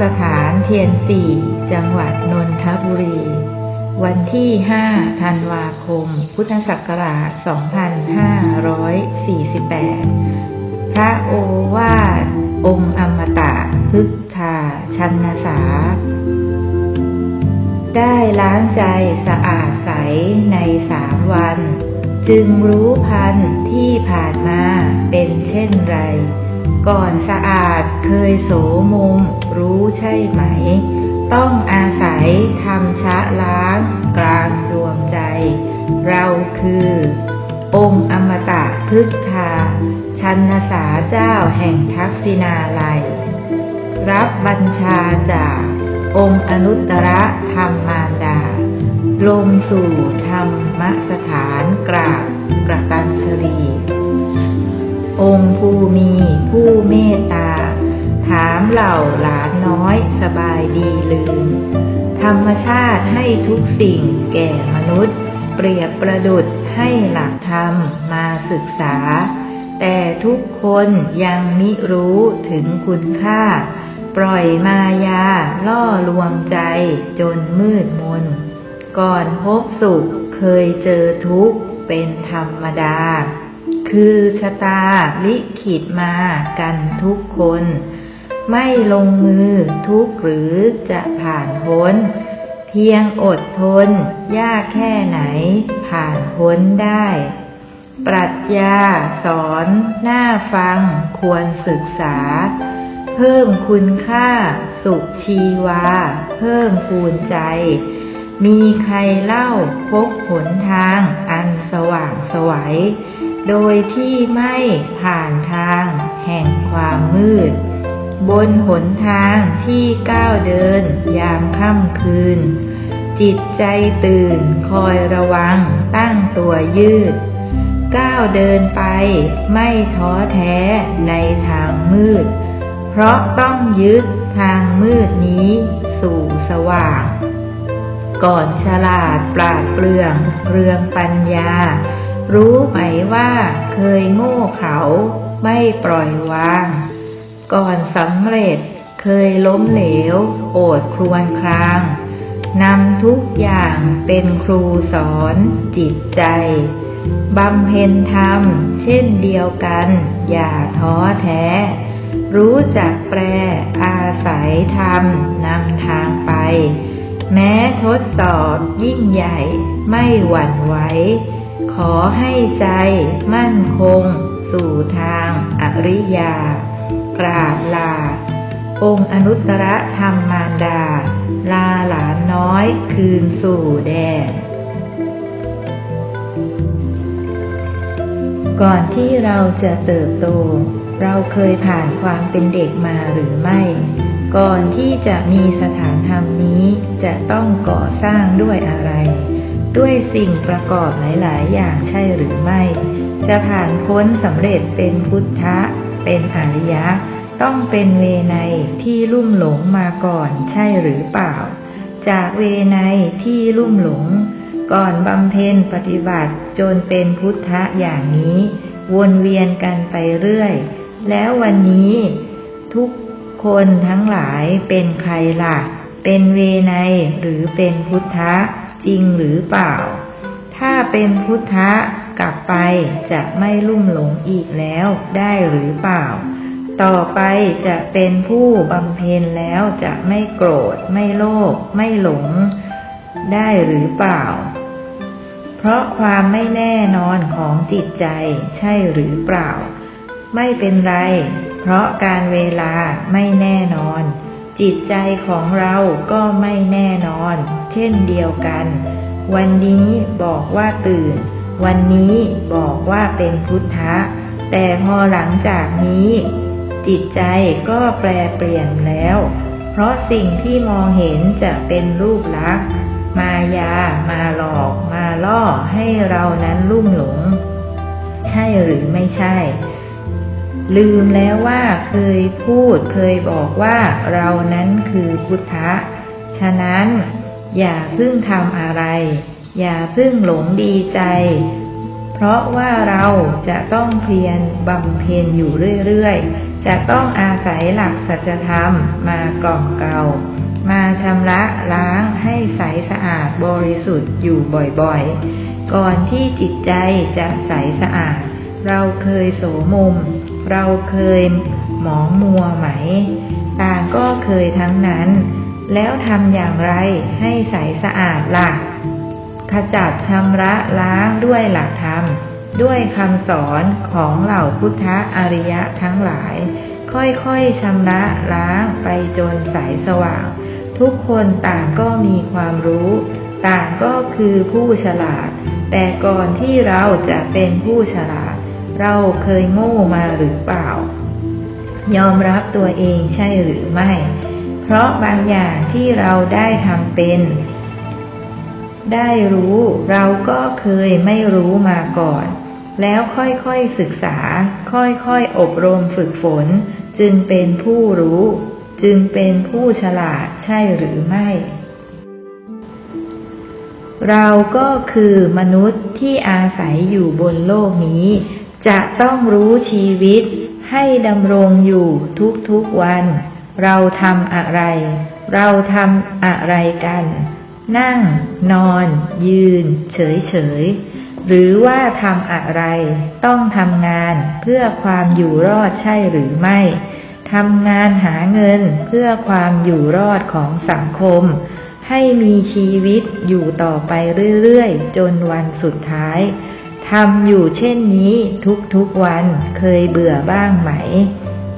สถานเทียนสี่ จังหวัดนนทบุรี วันที่ 5 ธันวาคม พุทธศักราช 2548 พระโอวาท องค์อมตะพึกธาชันนสา ได้ล้างใจสะอาดใสในสามวัน จึงรู้พันที่ผ่านมาเป็นเช่นไรก่อนสะอาดเคยโสมม รู้ใช่ไหม ต้องอาศัยทำชะล้างกลางดวงใจ เราคือ องค์อมตะพึกธาชันนสาเจ้าแห่งทักษินาลัย รับบัญชาจากองค์อนุตตรธรรมมารดา ลงสู่ธรรมสถานกราบกระตันสรี องค์ผู้มีผู้เมตตา เหล่าหลานน้อยสบายดีลืม ธรรมชาติให้ทุกสิ่งแก่มนุษย์ เปรียบประดุดให้หลักธรรมมาศึกษา แต่ทุกคนยังมิรู้ถึงคุณค่า ปล่อยมายาล่อลวงใจจนมืดมน ก่อนพบสุขเคยเจอทุกข์เป็นธรรมดา คือชะตาลิขิตมากันทุกคน ไม่ลงมือทุกข์หรือจะผ่านพ้น เพียงอดทน ยากแค่ไหน ผ่านพ้นได้ ปรัชญาสอนน่าฟังควรศึกษา เพิ่มคุณค่า สุขชีวา เพิ่มคูณใจ มีใครเล่าพบหนทางอันสว่างสวัยโดยที่ไม่ผ่านทางแห่งความมืด บนหนทางที่ก้าวเดินยามค่ำคืน จิตใจตื่นคอยระวังตั้งตัวยืด ก้าวเดินไปไม่ท้อแท้ในทางมืด เพราะต้องยึดทางมืดนี้สู่สว่าง ก่อนฉลาดปราดเปรื่อง เรืองปัญญา รู้ไหมว่าเคยโง่เขาไม่ปล่อยวาง ก่อนสำเร็จเคยล้มเหลว โอดครวญครางนำทุกอย่างเป็นครูสอนจิตใจบำเพ็ญธรรม เช่นเดียวกัน อย่าท้อแท้ รู้จักแปรอาศัยธรรมนำทางไป แม้ทดสอบยิ่งใหญ่ไม่หวั่นไหวขอให้ใจมั่นคง สู่ทางอริยา กราบลา องค์อนุตตรธรรมมารดา ลาหลานน้อยคืนสู่แดนก่อนที่เราจะเติบโต เราเคยผ่านความเป็นเด็กมาหรือไม่ ก่อนที่จะมีสถานธรรมนี้จะต้องก่อสร้างด้วยอะไร ด้วยสิ่งประกอบหลาย ๆ อย่างใช่หรือไม่ จะผ่านพ้นสำเร็จเป็นพุทธะ เป็นอริยะ ต้องเป็นเวไนที่ลุ่มหลงมาก่อนใช่หรือเปล่า จากเวไนที่ลุ่มหลง ก่อนบำเพ็ญปฏิบัติจนเป็นพุทธะอย่างนี้ วนเวียนกันไปเรื่อย แล้ววันนี้ ทุกคนทั้งหลายเป็นใครล่ะ เป็นเวไนหรือเป็นพุทธะจริงหรือเปล่า ถ้าเป็นพุทธะ กลับไปจะไม่ลุ่มหลงอีกแล้วได้หรือเปล่า ต่อไปจะเป็นผู้บำเพ็ญแล้วจะไม่โกรธ ไม่โลภไม่หลง ได้หรือเปล่า เพราะความไม่แน่นอนของจิตใจใช่หรือเปล่า ไม่เป็นไร เพราะการเวลาไม่แน่นอน จิตใจของเราก็ไม่แน่นอน เช่นเดียวกัน วันนี้บอกว่าตื่น วันนี้บอกว่าเป็นพุทธะ แต่พอหลังจากนี้ จิตใจก็แปรเปลี่ยนแล้ว เพราะสิ่งที่มองเห็นจะเป็นรูปลักษณ์มายา มาหลอก มาล่อให้เรานั้นลุ่มหลง ใช่หรือไม่ใช่ ลืมแล้วว่าเคยพูดเคยบอกว่าเรานั้นคือพุทธะ ฉะนั้นอย่าเพิ่งทำอะไร อย่าเพิ่งหลงดีใจ เพราะว่าเราจะต้องเพียรบำเพ็ญอยู่เรื่อยๆ จะต้องอาศัยหลักสัจธรรมมากล่อมเกลามาชำระล้างให้ใสสะอาดบริสุทธิ์อยู่บ่อยๆ ก่อนที่จิตใจจะใสสะอาด เราเคยโสมมเราเคยหมองมัวไหม ต่างก็เคยทั้งนั้น แล้วทำอย่างไรให้ใสสะอาดล่ะ ขจัดชำระล้างด้วยหลักธรรม ด้วยคำสอนของเหล่าพุทธอริยะทั้งหลาย ค่อยๆชำระล้างไปจนใสสว่าง ทุกคนต่างก็มีความรู้ ต่างก็คือผู้ฉลาด แต่ก่อนที่เราจะเป็นผู้ฉลาด เราเคยโง่มาหรือเปล่า ยอมรับตัวเองใช่หรือไม่ เพราะบางอย่างที่เราได้ทำเป็น ได้รู้เราก็เคยไม่รู้มาก่อน แล้วค่อยๆศึกษา ค่อยๆอบรมฝึกฝน จึงเป็นผู้รู้ จึงเป็นผู้ฉลาดใช่หรือไม่ เราก็คือมนุษย์ที่อาศัยอยู่บนโลกนี้ จะต้องรู้ชีวิตให้ดำรงอยู่ทุกๆวัน เราทำอะไร เราทำอะไรกัน นั่ง นอน ยืน เฉยๆหรือว่าทำอะไร ต้องทำงานเพื่อความอยู่รอดใช่หรือไม่ ทำงานหาเงินเพื่อความอยู่รอดของสังคม ให้มีชีวิตอยู่ต่อไปเรื่อยๆ จนวันสุดท้าย ทำอยู่เช่นนี้ทุกๆวันเคยเบื่อบ้างไหม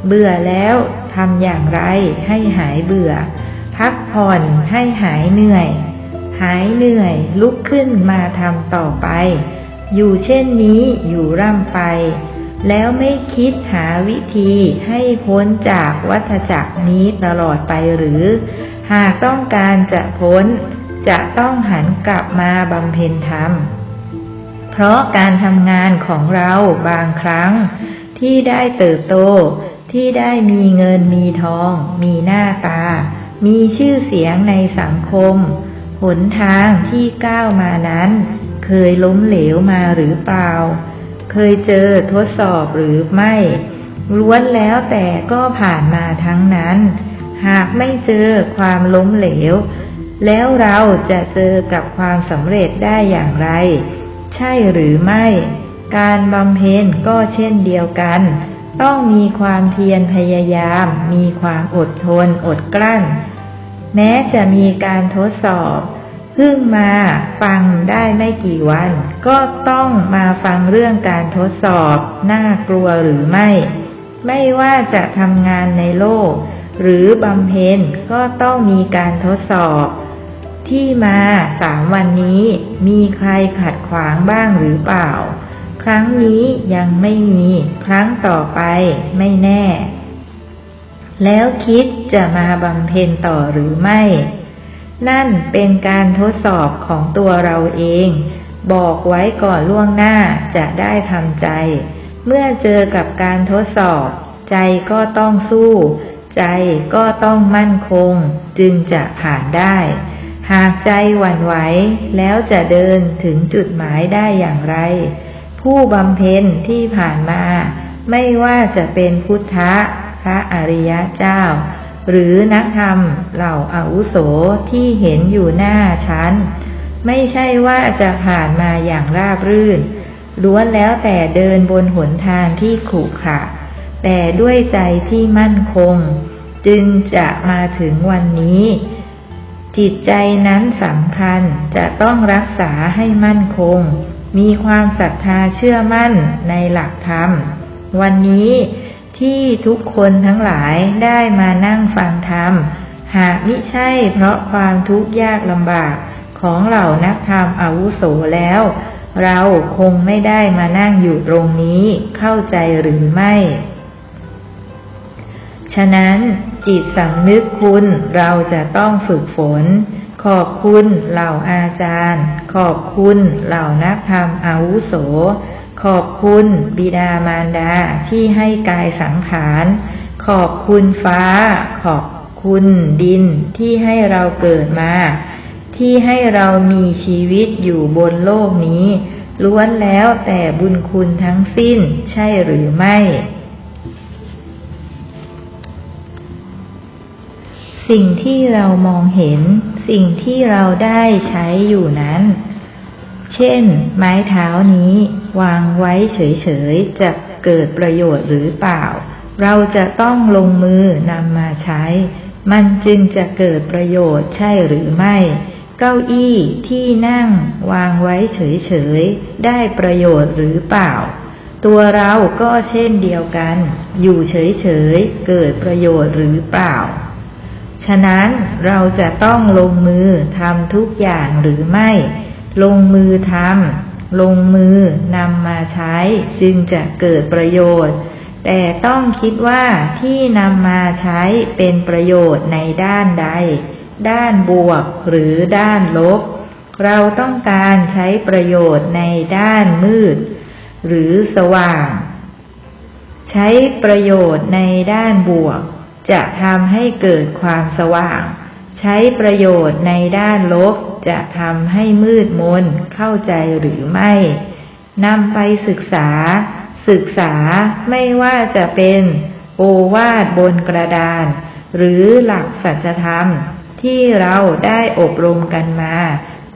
เบื่อแล้วทำอย่างไรให้หายเบื่อ พักผ่อนให้หายเหนื่อย หายเหนื่อยลุกขึ้นมาทำต่อไป อยู่เช่นนี้อยู่ร่ำไป แล้วไม่คิดหาวิธีให้พ้นจากวัฏจักรนี้ตลอดไปหรือ หากต้องการจะพ้น จะต้องหันกลับมาบำเพ็ญธรรม เพราะการทำงานของเราบางครั้ง ที่ได้เติบโตที่ได้มีเงินมีทอง มีหน้าตา มีชื่อเสียงในสังคม หนทางที่ก้าวมานั้น เคยล้มเหลวมาหรือเปล่า เคยเจอทดสอบหรือไม่ ล้วนแล้วแต่ก็ผ่านมาทั้งนั้น หากไม่เจอความล้มเหลว แล้วเราจะเจอกับความสำเร็จได้อย่างไร ใช่หรือไม่ การบำเพ็ญก็เช่นเดียวกัน ต้องมีความเพียรพยายาม มีความอดทนอดกลั้น แม้จะมีการทดสอบเพิ่งมาฟังได้ไม่กี่วัน ก็ต้องมาฟังเรื่องการทดสอบน่ากลัวหรือไม่ ไม่ว่าจะทำงานในโลก หรือบำเพ็ญก็ต้องมีการทดสอบ ที่มาสามวันนี้มีใครขัดขวางบ้างหรือเปล่า ครั้งนี้ยังไม่มี ครั้งต่อไปไม่แน่ แล้วคิดจะมาบำเพ็ญต่อหรือไม่ นั่นเป็นการทดสอบของตัวเราเอง บอกไว้ก่อนล่วงหน้าจะได้ทำใจ เมื่อเจอกับการทดสอบ ใจก็ต้องสู้ ใจก็ต้องมั่นคง จึงจะผ่านได้ หากใจหวั่นไหวแล้วจะเดินถึงจุดหมายได้อย่างไร ผู้บำเพ็ญที่ผ่านมา ไม่ว่าจะเป็นพุทธะ พระอริยเจ้า หรือนักธรรมเหล่าอาวุโสที่เห็นอยู่หน้าชั้น ไม่ใช่ว่าจะผ่านมาอย่างราบรื่น ล้วนแล้วแต่เดินบนหนทางที่ขรุขระแต่ด้วยใจที่มั่นคง จึงจะมาถึงวันนี้ จิตใจนั้นสำคัญจะต้องรักษาให้มั่นคง มีความศรัทธาเชื่อมั่นในหลักธรรม วันนี้ ที่ทุกคนทั้งหลายได้มานั่งฟังธรรม หากมิใช่เพราะความทุกข์ยากลำบากของเหล่านักธรรมอาวุโสแล้ว เราคงไม่ได้มานั่งอยู่ตรงนี้เข้าใจหรือไม่ ฉะนั้นจิตสำนึกคุณเราจะต้องฝึกฝน ขอบคุณเหล่าอาจารย์ ขอบคุณเหล่านักธรรมอาวุโส ขอบคุณบิดามารดาที่ให้กายสังขาร ขอบคุณฟ้า ขอบคุณดินที่ให้เราเกิดมา ที่ให้เรามีชีวิตอยู่บนโลกนี้ ล้วนแล้วแต่บุญคุณทั้งสิ้นใช่หรือไม่ สิ่งที่เรามองเห็น สิ่งที่เราได้ใช้อยู่นั้น เช่น ไม้เท้านี้ วางไว้เฉยๆ จะเกิดประโยชน์หรือเปล่า เราจะต้องลงมือนำมาใช้ มันจึงจะเกิดประโยชน์ใช่หรือไม่ เก้าอี้ที่นั่งวางไว้เฉยๆ ได้ประโยชน์หรือเปล่า ตัวเราก็เช่นเดียวกัน อยู่เฉยๆ เกิดประโยชน์หรือเปล่า ฉะนั้นเราจะต้องลงมือทำทุกอย่างหรือไม่ ลงมือทำ ลงมือนำมาใช้จึงจะเกิดประโยชน์ แต่ต้องคิดว่าที่นำมาใช้เป็นประโยชน์ในด้านใด ด้านบวกหรือด้านลบ เราต้องการใช้ประโยชน์ในด้านมืด หรือสว่าง ใช้ประโยชน์ในด้านบวก จะทำให้เกิดความสว่าง ใช้ประโยชน์ในด้านลบจะทำให้มืดมนเข้าใจหรือไม่นำไปศึกษา ศึกษาไม่ว่าจะเป็นโอวาทบนกระดาน หรือหลักสัจธรรม ที่เราได้อบรมกันมา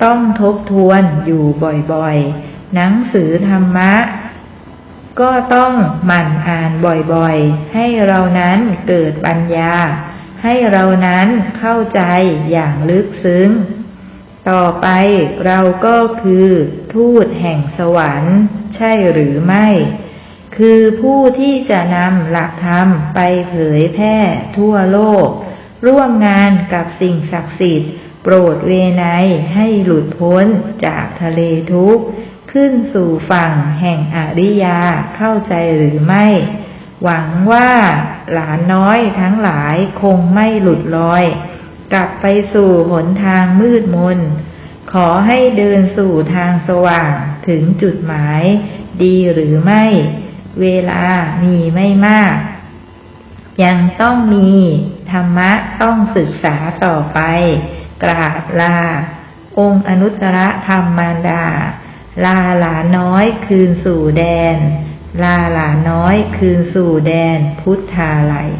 ต้องทบทวนอยู่บ่อยๆ หนังสือธรรมะ ก็ต้องหมั่นอ่านบ่อยๆ ให้เรานั้นเกิดปัญญา ให้เรานั้นเข้าใจอย่างลึกซึ้ง ต่อไปเราก็คือทูตแห่งสวรรค์ ใช่หรือไม่ คือผู้ที่จะนำหลักธรรมไปเผยแพร่ทั่วโลก ร่วมงานกับสิ่งศักดิ์สิทธิ์ โปรดเวไนยให้หลุดพ้นจากทะเลทุกข์ ขึ้นสู่ฝั่งแห่งอริยาเข้าใจหรือไม่ หวังว่าหลานน้อยทั้งหลายคงไม่หลุดลอย กลับไปสู่หนทางมืดมน ขอให้เดินสู่ทางสว่างถึงจุดหมาย ดีหรือไม่ เวลามีไม่มาก ยังต้องมีธรรมะต้องศึกษาต่อไป กราบลา องค์อนุตตรธรรมมารดา ลาหลาน้อยคืนสู่แดน ลาหลาน้อยคืนสู่แดนพุทธาลัย